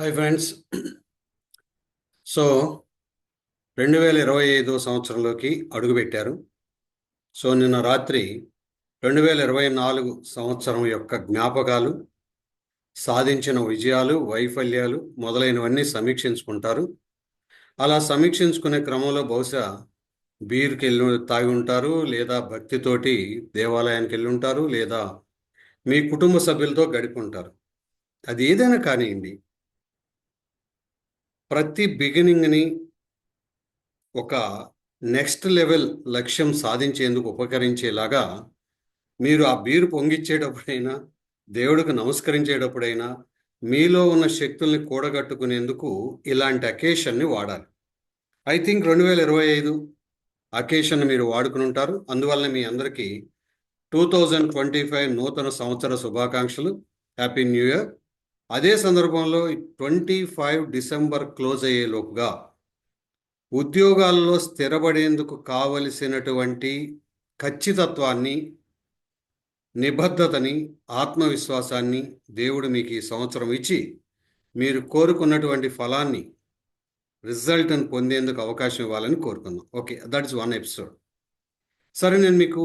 Hi friends. So రెండు వేల ఇరవై ఐదు సంవత్సరంలోకి అడుగుపెట్టారు సో నిన్న రాత్రి రెండు వేల ఇరవై నాలుగు సంవత్సరం యొక్క జ్ఞాపకాలు సాధించిన విజయాలు వైఫల్యాలు మొదలైనవన్నీ సమీక్షించుకుంటారు. అలా సమీక్షించుకునే క్రమంలో బహుశా బీర్కి వెళ్ళి తాగి ఉంటారు లేదా భక్తితోటి దేవాలయానికి వెళ్ళి ఉంటారు లేదా మీ కుటుంబ సభ్యులతో గడిపి ఉంటారు. అది ఏదైనా కానివ్వండి. ప్రతి బిగినింగ్ని ఒక నెక్స్ట్ లెవెల్ లక్ష్యం సాధించేందుకు ఉపకరించేలాగా మీరు ఆ బీరు పొంగిచ్చేటప్పుడైనా దేవుడికి నమస్కరించేటప్పుడైనా మీలో ఉన్న శక్తుల్ని కూడగట్టుకునేందుకు ఇలాంటి అకేషన్ని వాడాలి. ఐ థింక్ రెండు వేల ఇరవై ఐదు అకేషన్ మీరు వాడుకుని ఉంటారు. అందువల్ల మీ అందరికీ టూ థౌజండ్ ట్వంటీ ఫైవ్ నూతన సంవత్సర శుభాకాంక్షలు. Happy new year. అదే సందర్భంలో ట్వంటీ ఫైవ్ డిసెంబర్ క్లోజ్ అయ్యేలోపుగా ఉద్యోగాల్లో స్థిరపడేందుకు కావలసినటువంటి ఖచ్చితత్వాన్ని నిబద్ధతని ఆత్మవిశ్వాసాన్ని దేవుడు మీకు ఈ సంవత్సరం ఇచ్చి మీరు కోరుకున్నటువంటి ఫలాన్ని రిజల్ట్ని పొందేందుకు అవకాశం ఇవ్వాలని కోరుకుందాం. Okay that is one episode. సరే నేను మీకు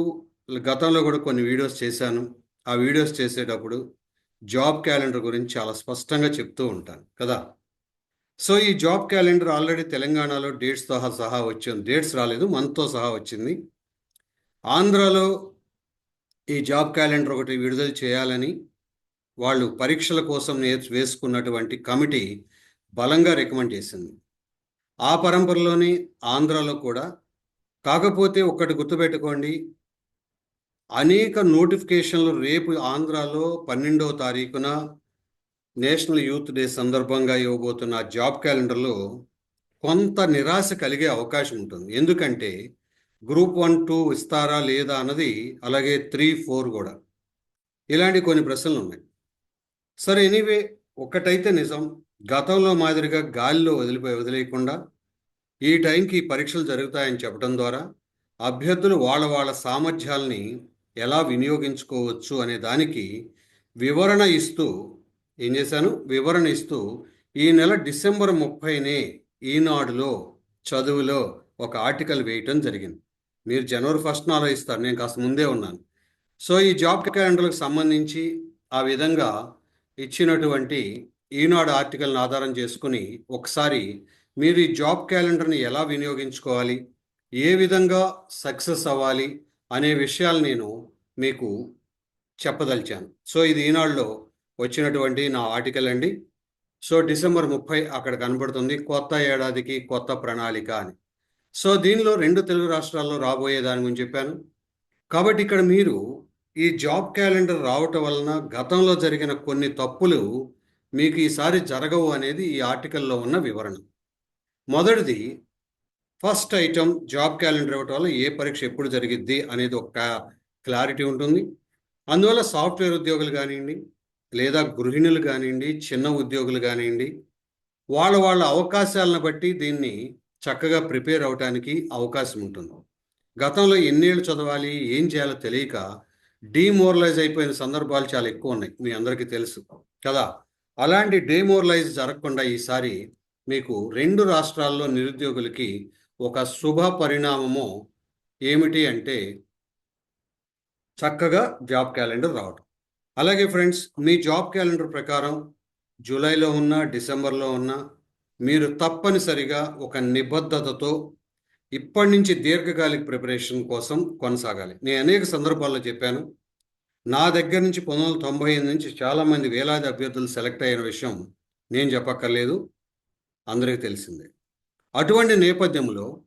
గతంలో కూడా కొన్ని వీడియోస్ చేశాను. ఆ వీడియోస్ చేసేటప్పుడు జాబ్ క్యాలెండర్ గురించి చాలా స్పష్టంగా చెప్తూ ఉంటాను కదా? సో ఈ జాబ్ క్యాలెండర్ ఆల్రెడీ తెలంగాణలో డేట్స్తో సహా వచ్చింది. డేట్స్ రాలేదు మంత్తో సహా వచ్చింది. ఆంధ్రాలో ఈ జాబ్ క్యాలెండర్ ఒకటి విడుదల చేయాలని వాళ్ళు పరీక్షల కోసం నేర్చు వేసుకున్నటువంటి కమిటీ బలంగా రికమెండ్ చేసింది. ఆ పరంపరలోనే ఆంధ్రాలో కూడా. కాకపోతే ఒక్కటి గుర్తుపెట్టుకోండి అనేక నోటిఫికేషన్లు రేపు ఆంధ్రాలో పన్నెండవ తారీఖున నేషనల్ యూత్ డే సందర్భంగా ఇవ్వబోతున్న జాబ్ క్యాలెండర్లో కొంత నిరాశ కలిగే అవకాశం ఉంటుంది. ఎందుకంటే గ్రూప్ వన్ టూ ఇస్తారా లేదా అన్నది అలాగే త్రీ ఫోర్ కూడా ఇలాంటి కొన్ని ప్రశ్నలు ఉన్నాయి. సరే ఎనీవే ఒక్కటైతే నిజం. గతంలో మాదిరిగా గాలిలో వదిలిపోయి వదిలేయకుండా ఈ టైంకి పరీక్షలు జరుగుతాయని చెప్పడం ద్వారా అభ్యర్థులు వాళ్ళ వాళ్ళ సామర్థ్యాల్ని ఎలా వినియోగించుకోవచ్చు అనే దానికి వివరణ ఇస్తూ ఏం చేశాను? వివరణ ఇస్తూ ఈ నెల డిసెంబర్ ముప్పైనే ఈనాడులో చదువులో ఒక ఆర్టికల్ వేయటం జరిగింది. మీరు జనవరి ఫస్ట్ ఆలోచిస్తారు నేను కాస్త ముందే ఉన్నాను. సో ఈ జాబ్ క్యాలెండర్లకు సంబంధించి ఆ విధంగా ఇచ్చినటువంటి ఈనాడు ఆర్టికల్ని ఆధారం చేసుకుని ఒకసారి మీరు ఈ జాబ్ క్యాలెండర్ని ఎలా వినియోగించుకోవాలి? ఏ విధంగా సక్సెస్ అవ్వాలి? అనే విషయాలు నేను మీకు చెప్పదలిచాను. సో ఇది ఈనాడులో వచ్చినటువంటి నా ఆర్టికల్ అండి. సో డిసెంబర్ ముప్పై అక్కడ కనబడుతుంది కొత్త ఏడాదికి కొత్త ప్రణాళిక అని. సో దీనిలో రెండు తెలుగు రాష్ట్రాల్లో రాబోయే దాని గురించి చెప్పాను. కాబట్టి ఇక్కడ మీరు ఈ జాబ్ క్యాలెండర్ రావటం వలన గతంలో జరిగిన కొన్ని తప్పులు మీకు ఈసారి జరగవు అనేది ఈ ఆర్టికల్లో ఉన్న వివరణ. మొదటిది ఫస్ట్ ఐటమ్ జాబ్ క్యాలెండర్ ఇవ్వటం వల్ల ఏ పరీక్ష ఎప్పుడు జరిగిద్ది అనేది ఒక క్లారిటీ ఉంటుంది. అందువల్ల సాఫ్ట్వేర్ ఉద్యోగులు కానివ్వండి లేదా గృహిణులు కానివ్వండి చిన్న ఉద్యోగులు కానివ్వండి వాళ్ళ వాళ్ళ అవకాశాలను బట్టి దీన్ని చక్కగా ప్రిపేర్ అవడానికి అవకాశం ఉంటుంది. గతంలో ఎన్నేళ్ళు చదవాలి ఏం చేయాలో తెలియక డీమోరలైజ్ అయిపోయిన సందర్భాలు చాలా ఎక్కువ ఉన్నాయి మీ అందరికీ తెలుసు కదా. అలాంటి డీమోరలైజ్ జరగకుండా ఈసారి మీకు రెండు రాష్ట్రాల్లో నిరుద్యోగులకి ఒక శుభ పరిణామము ఏమిటి అంటే చక్కగా జాబ్ క్యాలెండర్ రావటం. అలాగే ఫ్రెండ్స్ మీ జాబ్ క్యాలెండర్ ప్రకారం జూలైలో ఉన్న డిసెంబర్లో ఉన్న మీరు తప్పనిసరిగా ఒక నిబద్ధతతో ఇప్పటి నుంచి దీర్ఘకాలిక ప్రిపరేషన్ కోసం కొనసాగాలి. నేను అనేక సందర్భాల్లో చెప్పాను నా దగ్గర నుంచి పంతొమ్మిది వందల తొంభై ఎనిమిది నుంచి చాలామంది వేలాది అభ్యర్థులు సెలెక్ట్ అయిన విషయం నేను చెప్పక్కర్లేదు అందరికీ తెలిసిందే. అటువంటి నేపథ్యంలో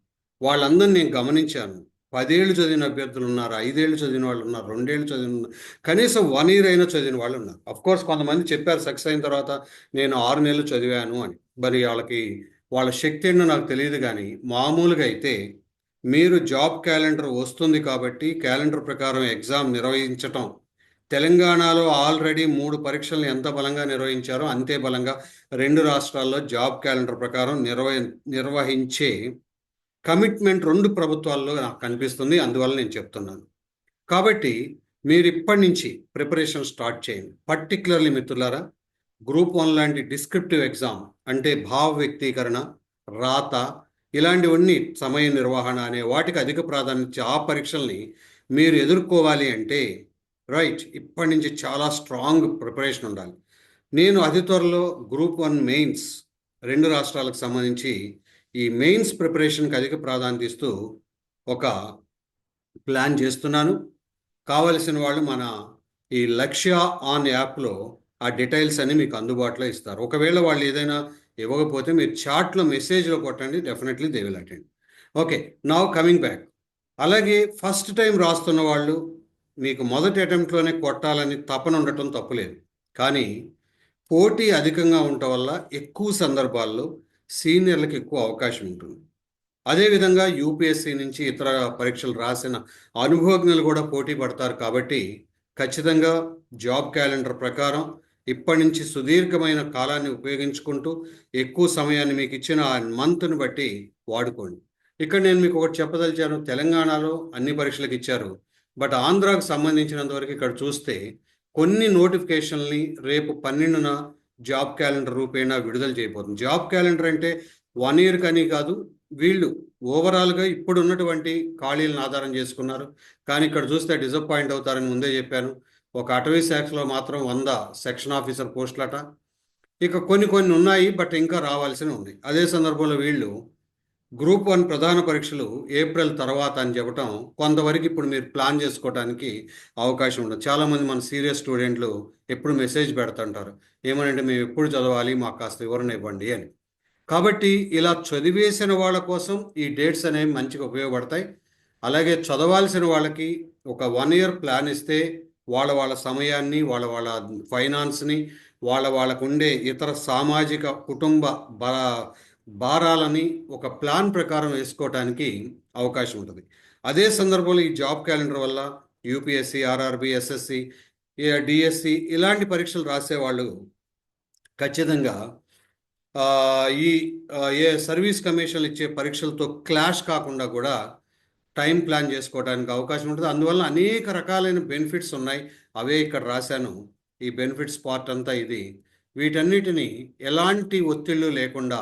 వాళ్ళందరిని నేను గమనించాను. పదేళ్ళు చదివిన అభ్యర్థులు ఉన్నారు ఐదేళ్ళు చదివిన వాళ్ళు ఉన్నారు రెండేళ్ళు చదివిన కనీసం వన్ ఇయర్ అయినా చదివిన వాళ్ళు ఉన్నారు. అఫ్ కోర్స్ కొంతమంది చెప్పారు సక్సెస్ అయిన తర్వాత నేను ఆరు నెలలు చదివాను అని. మరి వాళ్ళకి వాళ్ళ శక్తి ఏంటో నాకు తెలియదు కానీ మామూలుగా అయితే మీరు జాబ్ క్యాలెండర్ వస్తుంది కాబట్టి క్యాలెండర్ ప్రకారం ఎగ్జామ్ నిర్వహించటం తెలంగాణలో ఆల్రెడీ మూడు పరీక్షలను ఎంత బలంగా నిర్వహించారో అంతే బలంగా రెండు రాష్ట్రాల్లో జాబ్ క్యాలెండర్ ప్రకారం నిర్వ నిర్వహించే కమిట్మెంట్ రెండు ప్రభుత్వాల్లో నాకు కనిపిస్తుంది. అందువల్ల నేను చెప్తున్నాను. కాబట్టి మీరు ఇప్పటి నుంచి ప్రిపరేషన్ స్టార్ట్ చేయండి. పర్టికులర్లీ మిత్రులారా గ్రూప్ వన్ లాంటి డిస్క్రిప్టివ్ ఎగ్జామ్ అంటే భావ వ్యక్తీకరణ రాత ఇలాంటివన్నీ సమయ నిర్వహణ అనే వాటికి అధిక ప్రాధాన్యత ఆ పరీక్షల్ని మీరు ఎదుర్కోవాలి అంటే రైట్ ఇప్పటి నుంచి చాలా స్ట్రాంగ్ ప్రిపరేషన్ ఉండాలి. నేను అతి త్వరలో గ్రూప్ వన్ మెయిన్స్ రెండు రాష్ట్రాలకు సంబంధించి ఈ మెయిన్స్ ప్రిపరేషన్కి అధిక ప్రాధాన్యత ఇస్తూ ఒక ప్లాన్ చేస్తున్నాను. కావలసిన వాళ్ళు మన ఈ లక్ష్య ఆన్ యాప్లో ఆ డీటెయిల్స్ అన్ని మీకు అందుబాటులో ఇస్తారు. ఒకవేళ వాళ్ళు ఏదైనా ఇవ్వకపోతే మీరు చాట్లో మెసేజ్లో కొట్టండి. Definitely they will attend okay now coming back అలాగే ఫస్ట్ టైం రాస్తున్న వాళ్ళు మీకు మొదటి అటెంప్ట్లోనే కొట్టాలని తపన ఉండటం తప్పులేదు. కానీ పోటీ అధికంగా ఉండటం వల్ల ఎక్కువ సందర్భాల్లో సీనియర్లకు ఎక్కువ అవకాశం ఉంటుంది. అదేవిధంగా యూపీఎస్సీ నుంచి ఇతర పరీక్షలు రాసిన అనుభవజ్ఞులు కూడా పోటీ పడతారు కాబట్టి ఖచ్చితంగా జాబ్ క్యాలెండర్ ప్రకారం ఇప్పటి నుంచి సుదీర్ఘమైన కాలాన్ని ఉపయోగించుకుంటూ ఎక్కువ సమయాన్ని మీకు ఇచ్చిన ఆ మంత్ను బట్టి వాడుకోండి. ఇక్కడ నేను మీకు ఒకటి చెప్పదలిచాను. తెలంగాణలో అన్ని పరీక్షలకు ఇచ్చారు. బట్ ఆంధ్రాకు సంబంధించినంత వరకు ఇక్కడ చూస్తే కొన్ని నోటిఫికేషన్ని రేపు పన్నెండున జాబ్ క్యాలెండర్ రూపేణా విడుదల చేయబోతుంది. జాబ్ క్యాలెండర్ అంటే వన్ ఇయర్ కానీ కాదు వీళ్ళు ఓవరాల్గా ఇప్పుడు ఉన్నటువంటి ఖాళీలను ఆధారం చేసుకున్నారు. కానీ ఇక్కడ చూస్తే డిసప్పాయింట్ అవుతారని ముందే చెప్పాను. ఒక అటవీ శాఖలో మాత్రం వంద సెక్షన్ ఆఫీసర్ పోస్టులట. ఇక కొన్ని కొన్ని ఉన్నాయి బట్ ఇంకా రావాల్సినవి ఉన్నాయి అదే సందర్భంలో వీళ్ళు గ్రూప్ వన్ ప్రధాన పరీక్షలు ఏప్రిల్ తర్వాత అని చెప్పటం కొంతవరకు ఇప్పుడు మీరు ప్లాన్ చేసుకోవడానికి అవకాశం ఉండదు. చాలామంది మన సీరియస్ స్టూడెంట్లు ఎప్పుడు మెసేజ్ పెడుతుంటారు. ఏమనంటే మేము ఎప్పుడు చదవాలి? మాకు కాస్త వివరణ ఇవ్వండి అని. కాబట్టి ఇలా చదివేసిన వాళ్ళ కోసం ఈ డేట్స్ అనేవి మంచిగా ఉపయోగపడతాయి. అలాగే చదవాల్సిన వాళ్ళకి ఒక వన్ ఇయర్ ప్లాన్ ఇస్తే వాళ్ళ వాళ్ళ సమయాన్ని వాళ్ళ వాళ్ళ ఫైనాన్స్ని వాళ్ళ వాళ్ళకు ఉండే ఇతర సామాజిక కుటుంబ బ భారాలని ఒక ప్లాన్ ప్రకారం వేసుకోవటానికి అవకాశం ఉంటుంది. అదే సందర్భంలో ఈ జాబ్ క్యాలెండర్ వల్ల యూపీఎస్సి ఆర్ఆర్బి ఎస్ఎస్సి డిఎస్సి ఇలాంటి పరీక్షలు రాసేవాళ్ళు ఖచ్చితంగా ఈ ఏ సర్వీస్ కమిషన్లు ఇచ్చే పరీక్షలతో క్లాష్ కాకుండా కూడా టైం ప్లాన్ చేసుకోవడానికి అవకాశం ఉంటుంది. అందువల్ల అనేక రకాలైన బెనిఫిట్స్ ఉన్నాయి. అవే ఇక్కడ రాశాను. ఈ బెనిఫిట్స్ పార్ట్ అంతా ఇది. వీటన్నిటిని ఎలాంటి ఒత్తిళ్ళు లేకుండా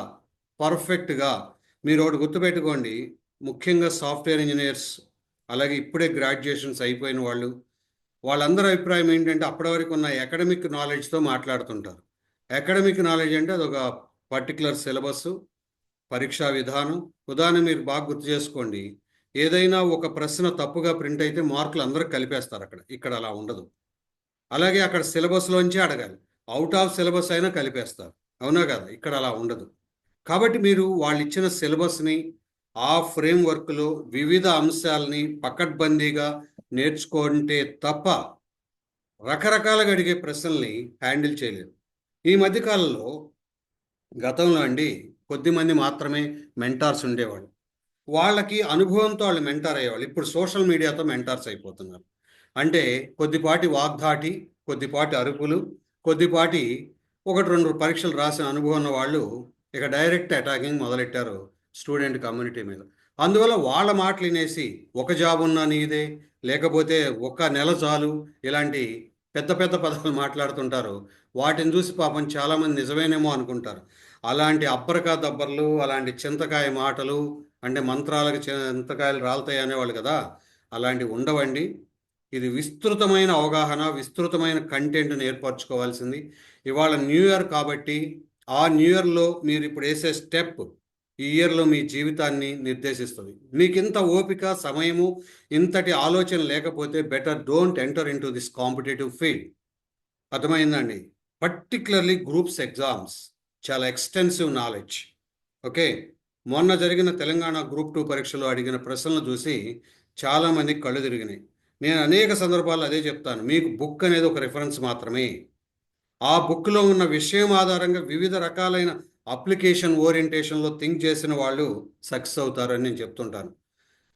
పర్ఫెక్ట్గా. మీరు ఒకటి గుర్తుపెట్టుకోండి ముఖ్యంగా సాఫ్ట్వేర్ ఇంజనీర్స్ అలాగే ఇప్పుడే గ్రాడ్యుయేషన్స్ అయిపోయిన వాళ్ళు వాళ్ళందరి అభిప్రాయం ఏంటంటే అప్పటి వరకు ఉన్న అకాడమిక్ నాలెడ్జ్తో మాట్లాడుతుంటారు. అకాడమిక్ నాలెడ్జ్ అంటే అదొక పర్టికులర్ సిలబస్ పరీక్షా విధానం. ఉదాహరణ మీరు బాగా గుర్తు చేసుకోండి ఏదైనా ఒక ప్రశ్న తప్పుగా ప్రింట్ అయితే మార్కులు అందరూ కలిపేస్తారు అక్కడ. ఇక్కడ అలా ఉండదు. అలాగే అక్కడ సిలబస్లోంచి అడగాలి. అవుట్ ఆఫ్ సిలబస్ అయినా కలిపేస్తారు. అవునా కదా? ఇక్కడ అలా ఉండదు. కాబట్టి మీరు వాళ్ళు ఇచ్చిన సిలబస్ని ఆ ఫ్రేమ్ వర్క్లో వివిధ అంశాలని పకడ్బందీగా నేర్చుకుంటే తప్ప రకరకాలుగా అడిగే ప్రశ్నల్ని హ్యాండిల్ చేయలేరు. ఈ మధ్యకాలంలో గతంలో అండి కొద్దిమంది మాత్రమే మెంటార్స్ ఉండేవాళ్ళు. వాళ్ళకి అనుభవంతో వాళ్ళు మెంటార్ అయ్యేవాళ్ళు. ఇప్పుడు సోషల్ మీడియాతో మెంటార్స్ అయిపోతున్నారు. అంటే కొద్దిపాటి వాగ్దాటి కొద్దిపాటి అరుపులు కొద్దిపాటి ఒకటి రెండు పరీక్షలు రాసిన అనుభవం ఉన్న వాళ్ళు ఇక డైరెక్ట్ అటాకింగ్ మొదలెట్టారు స్టూడెంట్ కమ్యూనిటీ మీద. అందువల్ల వాళ్ళ మాటలు వినేసి ఒక జాబ్ ఉన్నా నీదే లేకపోతే ఒక నెల చాలు ఇలాంటి పెద్ద పెద్ద పదాలు మాట్లాడుతుంటారు. వాటిని చూసి పాపం చాలామంది నిజమేనేమో అనుకుంటారు. అలాంటి అబ్బరకా దబ్బర్లు అలాంటి చింతకాయ మాటలు అంటే మంత్రాలకు చింతకాయలు రాలుతాయి అనేవాళ్ళు కదా. అలాంటివి ఉండవండి. ఇది విస్తృతమైన అవగాహన విస్తృతమైన కంటెంట్ని ఏర్పరచుకోవాల్సింది. ఇవాళ న్యూ ఇయర్ కాబట్టి ఆ న్యూ ఇయర్లో మీరు ఇప్పుడు వేసే స్టెప్ ఈ ఇయర్లో మీ జీవితాన్ని నిర్దేశిస్తుంది. మీకు ఇంత ఓపిక సమయము ఇంతటి ఆలోచన లేకపోతే better don't enter into this competitive field అర్థమైందండి? పర్టికులర్లీ గ్రూప్స్ ఎగ్జామ్స్ చాలా ఎక్స్టెన్సివ్ నాలెడ్జ్ ఓకే మొన్న జరిగిన తెలంగాణ గ్రూప్ టూ పరీక్షలో అడిగిన ప్రశ్నలు చూసి చాలామంది కళ్ళు తిరిగినాయి. నేను అనేక సందర్భాల్లో అదే చెప్తాను. మీకు బుక్ అనేది ఒక రిఫరెన్స్ మాత్రమే. ఆ బుక్లో ఉన్న విషయం ఆధారంగా వివిధ రకాలైన అప్లికేషన్ ఓరియంటేషన్లో థింక్ చేసిన వాళ్ళు సక్సెస్ అవుతారని నేను చెప్తుంటాను.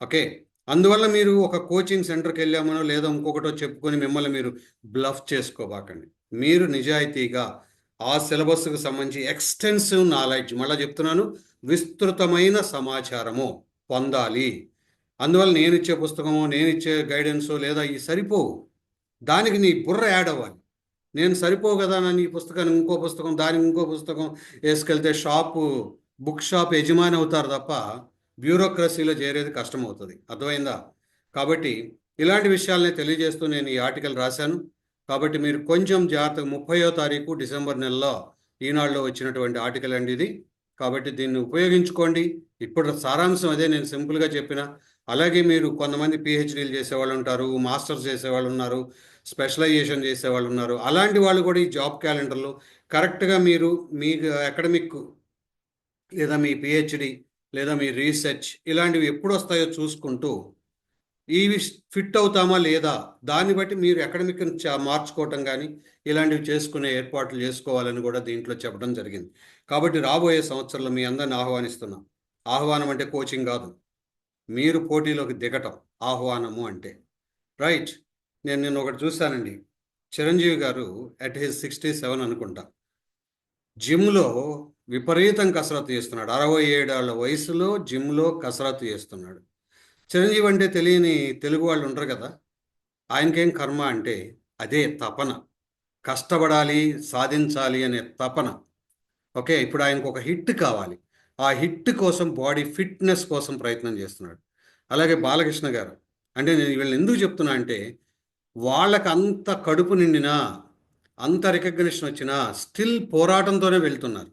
ఓకే అందువల్ల మీరు ఒక కోచింగ్ సెంటర్కి వెళ్ళామనో లేదా ఇంకొకటో చెప్పుకొని మిమ్మల్ని మీరు బ్లఫ్ చేసుకోబాకండి. మీరు నిజాయితీగా ఆ సిలబస్కు సంబంధించి ఎక్స్టెన్సివ్ నాలెడ్జ్ మళ్ళీ చెప్తున్నాను విస్తృతమైన సమాచారము పొందాలి. అందువల్ల నేను ఇచ్చే పుస్తకమో నేను ఇచ్చే గైడెన్సో లేదా ఈ సరిపోవు. దానికి నీ బుర్ర యాడ్ అవ్వాలి. నేను సరిపో కదా నన్ను ఈ పుస్తకాన్ని ఇంకో పుస్తకం దానికి ఇంకో పుస్తకం వేసుకెళ్తే షాపు బుక్ షాప్ యజమాని అవుతారు తప్ప బ్యూరోక్రసీలో చేరేది కష్టం అవుతుంది అర్థమైందా? కాబట్టి ఇలాంటి విషయాలని తెలియజేస్తూ నేను ఈ ఆర్టికల్ రాశాను. కాబట్టి మీరు కొంచెం జాగ్రత్తగా ముప్పయో తారీఖు డిసెంబర్ నెలలో ఈనాడులో వచ్చినటువంటి ఆర్టికల్ అండి ఇది. కాబట్టి దీన్ని ఉపయోగించుకోండి. ఇప్పుడు సారాంశం అదే నేను సింపుల్గా చెప్పిన. అలాగే మీరు కొంతమంది పిహెచ్డీలు చేసేవాళ్ళు ఉంటారు మాస్టర్స్ చేసేవాళ్ళు ఉన్నారు స్పెషలైజేషన్ చేసే వాళ్ళు ఉన్నారు. అలాంటి వాళ్ళు కూడా ఈ జాబ్ క్యాలెండర్లో కరెక్ట్గా మీరు మీ అకాడమిక్ లేదా మీ పిహెచ్డి లేదా మీ రీసెర్చ్ ఇలాంటివి ఎప్పుడు వస్తాయో చూసుకుంటూ ఇవి ఫిట్ అవుతామా లేదా దాన్ని బట్టి మీరు అకాడమిక్ మార్చుకోవటం కానీ ఇలాంటివి చేసుకునే ఏర్పాట్లు చేసుకోవాలని కూడా దీంట్లో చెప్పడం జరిగింది. కాబట్టి రాబోయే సంవత్సరంలో మీ అందరిని ఆహ్వానిస్తున్నాం. ఆహ్వానం అంటే కోచింగ్ కాదు. మీరు పోటీలోకి దిగటం ఆహ్వానము అంటే. రైట్. నేను నిన్న ఒకటి చూశానండి. చిరంజీవి గారు అట్ హిజ్ సిక్స్టీ సెవెన్ అనుకుంటా. జిమ్లో విపరీతం కసరత్తు చేస్తున్నాడు. అరవై ఏడేళ్ళ వయసులో జిమ్లో కసరత్తు చేస్తున్నాడు. చిరంజీవి అంటే తెలియని తెలుగు వాళ్ళు ఉంటారు కదా. ఆయనకేం కర్మ అంటే అదే తపన. కష్టపడాలి సాధించాలి అనే తపన. ఓకే ఇప్పుడు ఆయనకు ఒక హిట్ కావాలి. ఆ హిట్ కోసం బాడీ ఫిట్నెస్ కోసం ప్రయత్నం చేస్తున్నాడు. అలాగే బాలకృష్ణ గారు. అంటే నేను వీళ్ళని ఎందుకు చెప్తున్నా అంటే వాళ్ళకి అంత కడుపు నిండినా అంత రికగ్నిషన్ వచ్చినా స్టిల్ పోరాటంతోనే వెళ్తున్నారు.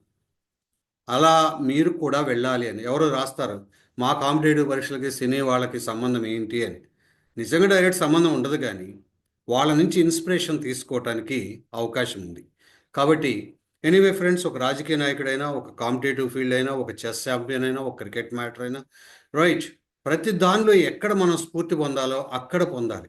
అలా మీరు కూడా వెళ్ళాలి అని. ఎవరు రాస్తారు? మా కాంపిటేటివ్ పరీక్షలకి సినీ వాళ్ళకి సంబంధం ఏంటి అని. నిజంగా డైరెక్ట్ సంబంధం ఉండదు కానీ వాళ్ళ నుంచి ఇన్స్పిరేషన్ తీసుకోవటానికి అవకాశం ఉంది. కాబట్టి ఎనీవే ఫ్రెండ్స్ ఒక రాజకీయ నాయకుడైనా ఒక కాంపిటేటివ్ ఫీల్డ్ అయినా ఒక చెస్ ఛాంపియన్ అయినా ఒక క్రికెట్ మ్యాటర్ అయినా రైట్ ప్రతి దానిలో ఎక్కడ మనం స్ఫూర్తి పొందాలో అక్కడ పొందాలి.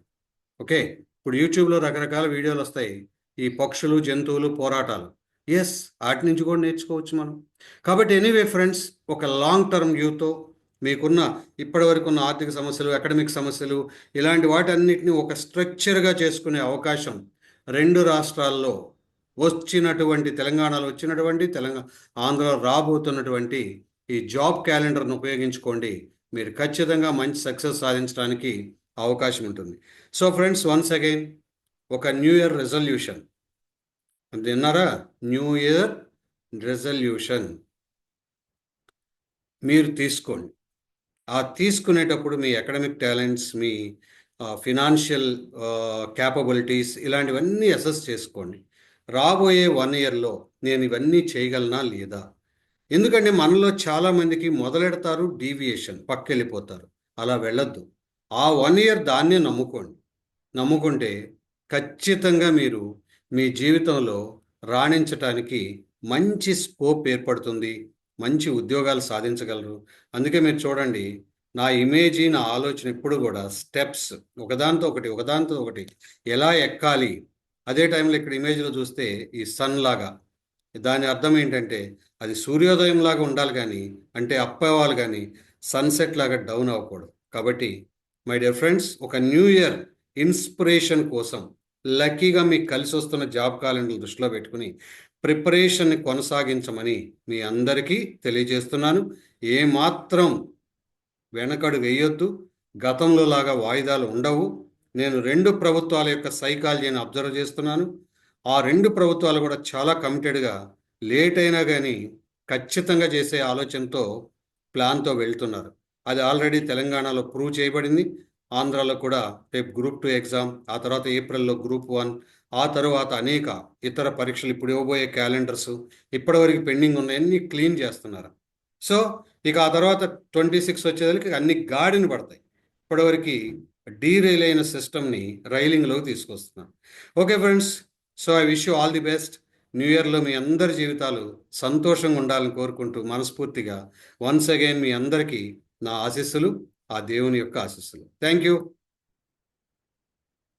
ఓకే ఇప్పుడు యూట్యూబ్లో రకరకాల వీడియోలు వస్తాయి. ఈ పక్షులు జంతువులు పోరాటాలు. ఎస్ వాటి నుంచి కూడా నేర్చుకోవచ్చు మనం. కాబట్టి ఎనీవే ఫ్రెండ్స్ ఒక లాంగ్ టర్మ్ వ్యూతో మీకున్న ఇప్పటి వరకు ఉన్న ఆర్థిక సమస్యలు అకాడమిక్ సమస్యలు ఇలాంటి వాటన్నిటిని ఒక స్ట్రక్చర్గా చేసుకునే అవకాశం రెండు రాష్ట్రాల్లో వచ్చినటువంటి తెలంగాణలో వచ్చినటువంటి తెలంగాణ ఆంధ్రలో రాబోతున్నటువంటి ఈ జాబ్ క్యాలెండర్ను ఉపయోగించుకోండి. మీరు ఖచ్చితంగా మంచి సక్సెస్ సాధించడానికి అవకాశం ఉంటుంది సో ఫ్రెండ్స్ వన్స్ అగైన్ ఒక న్యూ ఇయర్ రెజల్యూషన్ విన్నారా? న్యూ ఇయర్ రెజల్యూషన్ మీరు తీసుకోండి. ఆ తీసుకునేటప్పుడు మీ అకాడమిక్ టాలెంట్స్ మీ ఫినాన్షియల్ క్యాపబిలిటీస్ ఇలాంటివన్నీ అసెస్ చేసుకోండి. రాబోయే వన్ ఇయర్లో నేను ఇవన్నీ చేయగలనా లేదా? ఎందుకంటే మనలో చాలామందికి మొదలెడతారు డీవియేషన్ పక్కెళ్ళిపోతారు. అలా వెళ్ళొద్దు. ఆ వన్ ఇయర్ దాన్నే నమ్ముకోండి. నమ్ముకుంటే ఖచ్చితంగా మీరు మీ జీవితంలో రాణించటానికి మంచి స్కోప్ ఏర్పడుతుంది. మంచి ఉద్యోగాలు సాధించగలరు. అందుకే మీరు చూడండి నా ఇమేజీ నా ఆలోచన ఎప్పుడు కూడా స్టెప్స్ ఒకదాంతో ఒకటి ఒకదాంతో ఒకటి ఎలా ఎక్కాలి? అదే టైంలో ఇక్కడ ఇమేజ్లో చూస్తే ఈ సన్ లాగా. దాని అర్థం ఏంటంటే అది సూర్యోదయం లాగా ఉండాలి కానీ అంటే అప్పవాలి కానీ సన్సెట్ లాగా డౌన్ అవ్వకూడదు. కాబట్టి మై డియర్ ఫ్రెండ్స్ ఒక న్యూ ఇయర్ ఇన్స్పిరేషన్ కోసం లక్కీగా మీకు కలిసి వస్తున్న జాబ్ క్యాలెండర్ దృష్టిలో పెట్టుకుని ప్రిపరేషన్ని కొనసాగించమని మీ అందరికీ తెలియజేస్తున్నాను. ఏమాత్రం వెనకడు వేయొద్దు. గతంలో లాగా వాయిదాలు ఉండవు. నేను రెండు ప్రభుత్వాల యొక్క సైకాలజీని అబ్జర్వ్ చేస్తున్నాను. ఆ రెండు ప్రభుత్వాలు కూడా చాలా కమిటెడ్గా లేట్ అయినా కానీ ఖచ్చితంగా చేసే ఆలోచనతో ప్లాన్తో వెళ్తున్నారు. అది ఆల్రెడీ తెలంగాణలో ప్రూవ్ చేయబడింది. ఆంధ్రాలో కూడా రేపు గ్రూప్ టూ ఎగ్జామ్ ఆ తర్వాత ఏప్రిల్లో గ్రూప్ వన్ ఆ తర్వాత అనేక ఇతర పరీక్షలు ఇప్పుడు ఇవ్వబోయే క్యాలెండర్స్ ఇప్పటివరకు పెండింగ్ ఉన్నాయన్నీ క్లీన్ చేస్తున్నారు. సో ఇక ఆ తర్వాత ట్వంటీ సిక్స్ వచ్చేదానికి అన్ని గాడిని పడతాయి. ఇప్పటివరకు డీరైల్ అయిన సిస్టమ్ని రైలింగ్లోకి తీసుకొస్తున్నాం okay friends so I wish you all the best new ఇయర్లో మీ అందరి జీవితాలు సంతోషంగా ఉండాలని కోరుకుంటూ మనస్ఫూర్తిగా వన్స్ అగైన్ మీ అందరికీ నా ఆశీస్సులు ఆ దేవుని యొక్క ఆశీస్సులు. Thank you